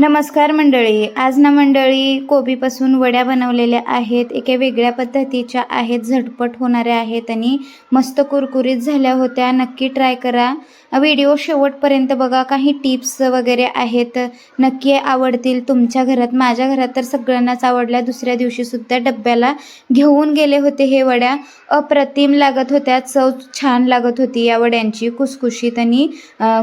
नमस्कार मंडळी. आज ना मंडळी कोबीपासून वड्या बनवलेल्या आहेत एका वेगळ्या पद्धतीच्या आहेत झटपट होणाऱ्या आहेत आणि मस्त कुरकुरीत झाल्या होत्या. नक्की ट्राय करा. व्हिडिओ शेवटपर्यंत बघा. काही टिप्स वगैरे आहेत. नक्की आवडतील तुमच्या घरात. माझ्या घरात तर सगळ्यांनाच आवडल्या. दुसऱ्या दिवशीसुद्धा डब्याला घेऊन गेले होते हे वड्या. अप्रतिम लागत होत्या. चव छान लागत होती या वड्यांची. कुसकुशीत आणि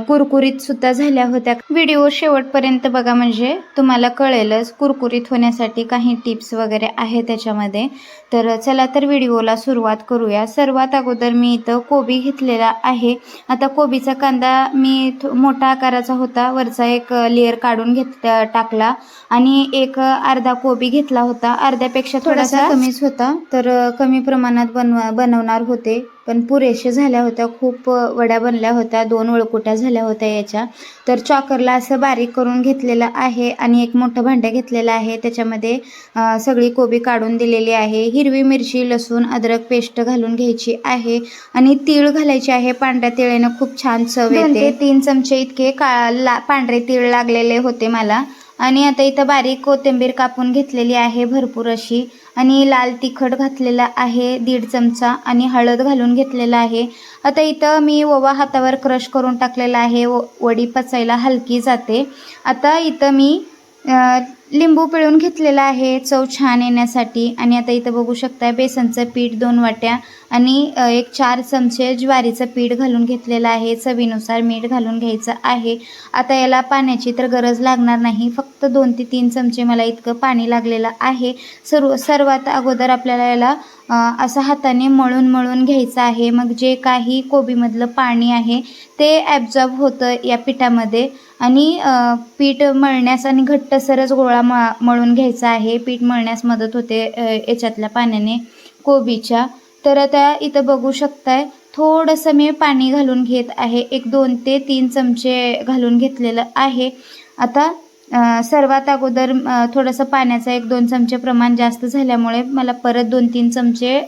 कुरकुरीतसुद्धा झाल्या होत्या. व्हिडिओ शेवटपर्यंत बघा म्हणजे तुम्हाला कळेलच कुरकुरीत होण्यासाठी काही टिप्स वगैरे आहे त्याच्यामध्ये. तर चला तर व्हिडिओला सुरुवात करूया. सर्वात अगोदर मी इथं कोबी घेतलेला आहे. आता कोबीचा कांदा मी मोठा आकाराचा होता. वरचा एक लेअर काढून घेत टाकला. आणि एक अर्धा कोबी घेतला होता. अर्ध्यापेक्षा थोडासा? कमीच होता. तर कमी प्रमाणात बनवा बनवणार होते. पण पुरेशे झाल्या होत्या खूप वड्या बनल्या होत्या दोन वळकुट्या झाल्या होत्या याच्या. तर चॉकरला असं बारीक करून घेतलेलं आहे आणि एक मोठं भांडं घेतलेलं आहे. त्याच्यामध्ये सगळी कोबी काढून दिलेली आहे. हिरवी मिरची लसूण अद्रक पेस्ट घालून घ्यायची आहे आणि तीळ घालायची आहे. पांढऱ्या तिळेनं खूप छान चव येते. तीन चमचे इतके का पांढरे तीळ लागलेले होते मला. आणि आता इथं बारीक कोथिंबीर कापून घेतलेली आहे भरपूर अशी. आणि लाल तिखट घातलेला आहे दीड चमचा आणि हळद घालून घेतलेला आहे. आता इथं मी ओवा हातावर क्रश करून टाकलेला आहे व वडी पचायला हलकी जाते. आता इथं मी लिंबू पिळून घेतलेला आहे. चव छान येण्यासाठी. आणि आता इथं बघू शकताय बेसनचं पीठ दोन वाट्या आणि एक चार चमचे ज्वारीचं पीठ घालून घेतलेलं आहे. चवीनुसार मीठ घालून घ्यायचं आहे. आता याला पाण्याची तर गरज लागणार नाही. फक्त दोन ते तीन चमचे मला इतकं पाणी लागलेलं आहे. सर्व सर्वात अगोदर आपल्याला याला असं हाताने मळून मळून घ्यायचं आहे. मग जे काही कोबीमधलं पाणी आहे ते ॲब्झॉर्ब होतं या पिठामध्ये. आणि पीठ मळण्यास आणि घट्टसरच गोळा मळा मळून घ्यायचा आहे. पीठ मळण्यास मदत होते याच्यातल्या पाण्याने. कोबीच्या. तर आता इथं बघू शकताय थोडंसं मी पाणी घालून घेत आहे. एक दोन ते तीन चमचे घालून घेतलेलं आहे. आता सर्वात अगोदर थोडंसं पाण्याचं एक दोन चमचे प्रमाण जास्त झाल्यामुळे मला परत दोन तीन चमचे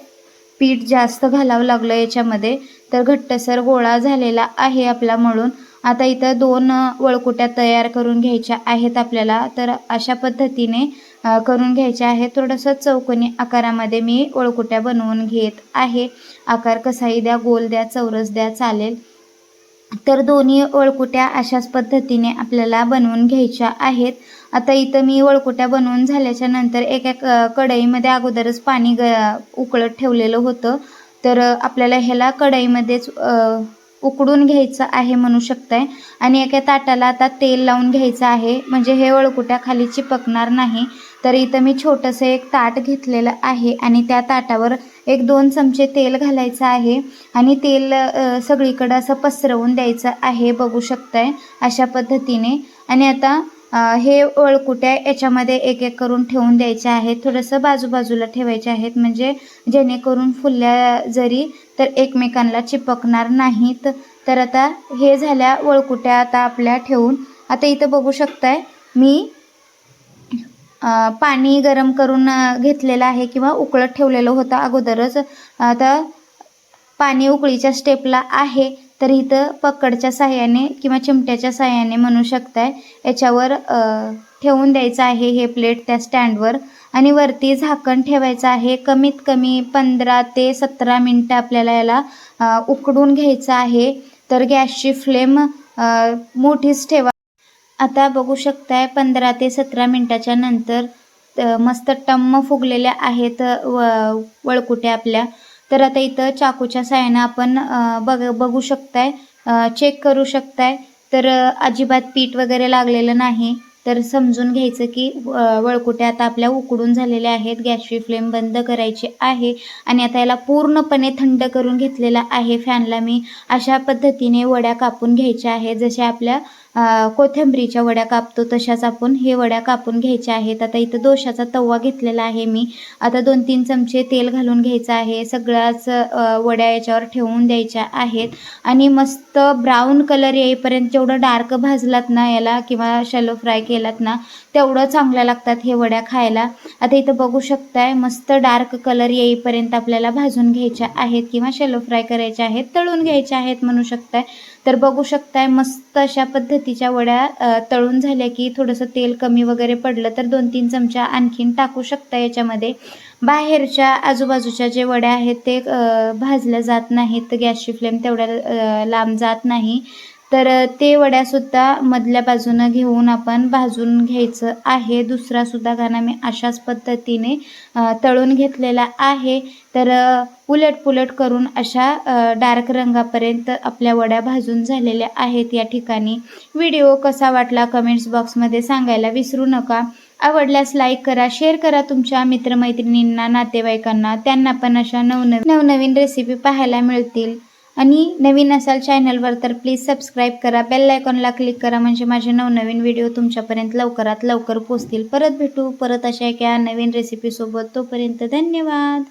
पीठ जास्त घालावं लागलं याच्यामध्ये. तर घट्टसर गोळा झालेला आहे आपला मळून. आता इथं दोन वळकुट्या तयार करून घ्यायच्या आहेत आपल्याला. तर अशा पद्धतीने करून घ्यायच्या आहेत. थोडंसं चौकोनी आकारामध्ये मी वळकुट्या बनवून घेत आहे. आकार कसाही द्या गोल द्या चौरस द्या चालेल. तर दोन्ही वळकुट्या अशाच पद्धतीने आपल्याला बनवून घ्यायच्या आहेत. आता इथं मी वळकुट्या बनवून झाल्याच्यानंतर एका क- कढईमध्ये अगोदरच पाणी ग उकळत ठेवलेलं होतं. तर आपल्याला ह्याला कढईमध्येच उकडून घ्यायचं आहे म्हणू शकताय. आणि एका ताटाला आता तेल लावून घ्यायचं आहे. म्हणजे हे वळकुट्या खाली चिपकणार नाही. तर इथं मी छोटंसं एक ताट घेतलेलं आहे आणि त्या ताटावर एक दोन चमचे तेल घालायचं आहे. आणि तेल सगळीकडं असं पसरवून द्यायचं आहे. बघू शकताय अशा पद्धतीने. आणि आता हे वळकुट्या याच्यामध्ये एक एक करून ठेवून द्यायचे आहेत. थोडंसं बाजूबाजूला ठेवायचे आहेत. म्हणजे जेणेकरून फुल्या जरी तर एकमेकांना चिपकणार नाहीत. तर आता हे झाल्या वळकुट्या आता आपल्या ठेवून. आता इथं बघू शकताय मी पाणी गरम करून घेतलेलं आहे किंवा उकळत ठेवलेलं होतं अगोदरच. आता पाणी उकळीच्या स्टेपला आहे तर इथं पकडच्या साह्याने किंवा चिमट्याच्या साह्याने म्हणू शकताय. याच्यावर ठेवून द्यायचं आहे हे प्लेट त्या स्टँडवर आणि वरती झाकण ठेवायचं आहे. कमीत कमी पंधरा ते सतरा मिनटं आपल्याला याला उकडून घ्यायचं आहे. तर गॅसची फ्लेम मोठीच ठेवा. आता बघू शकताय पंधरा ते सतरा मिनटाच्या नंतर मस्त टम्म फुगलेल्या आहेत व वळकुट्या आपल्या. तर आता इथं चाकूच्या साह्यानं आपण बघ बघू शकताय चेक करू शकताय. तर अजिबात पीठ वगैरे लागलेलं नाही. तर समजून घ्यायचं की वळकुटे वळकुट्या आता आपल्या उकडून झालेल्या आहेत. गॅसची फ्लेम बंद करायची आहे आणि आता याला पूर्णपणे थंड करून घेतलेला आहे. फॅनला मी अशा पद्धतीने वड्या कापून घ्यायच्या आहेत. जशा आपल्या कोथिंबरीच्या वड्या कापतो तशाच आपण हे वड्या कापून घ्यायच्या आहेत. आता इथं दोशाचा तवा घेतलेला आहे मी. आता दोन तीन चमचे तेल घालून घ्यायचं आहे. सगळ्याच वड्या याच्यावर ठेवून द्यायच्या आहेत. आणि मस्त ब्राऊन कलर येईपर्यंत जेवढं डार्क भाजलात ना याला किंवा शॅलो फ्राय केलात ना तेवढं चांगल्या लागतात हे वड्या खायला. आता इथं बघू शकताय मस्त डार्क कलर येईपर्यंत आपल्याला भाजून घ्यायच्या आहेत किंवा शॅलो फ्राय करायच्या आहेत तळून घ्यायच्या आहेत म्हणू शकताय. तर बघू शकताय मस्त अशा पद्धतीच्या वड्या तळून झाल्या की थोडंसं तेल कमी वगैरे पडलं तर दोन तीन चमचा आणखीन टाकू शकता याच्यामध्ये. बाहेरच्या आजूबाजूच्या जे वड्या आहेत ते भाजल्या जात नाहीत गॅसची फ्लेम तेवढ्या लांब जात नाही. तर ते वड्यासुद्धा मधल्या बाजूनं घेऊन आपण भाजून घ्यायचं आहे. दुसरासुद्धा गाणा मी अशाच पद्धतीने तळून घेतलेला आहे. तर उलट पुलट करून अशा डार्क रंगापर्यंत आपल्या वड्या भाजून झालेल्या आहेत. या ठिकाणी व्हिडिओ कसा वाटला कमेंट्स बॉक्समध्ये सांगायला विसरू नका. आवडल्यास लाईक करा शेअर करा तुमच्या मित्रमैत्रिणींना नातेवाईकांना. त्यांना पण अशा नवनवीन नवनवीन रेसिपी पाहायला मिळतील. आणि नवीन असाल चॅनलवर तर प्लीज सबस्क्राईब करा. बेल आयकॉनला क्लिक करा म्हणजे माझे नवनवीन व्हिडिओ तुमच्यापर्यंत लवकरात लवकर पोचतील परत भेटू. परत अशा एका नवीन रेसिपीसोबत तोपर्यंत धन्यवाद.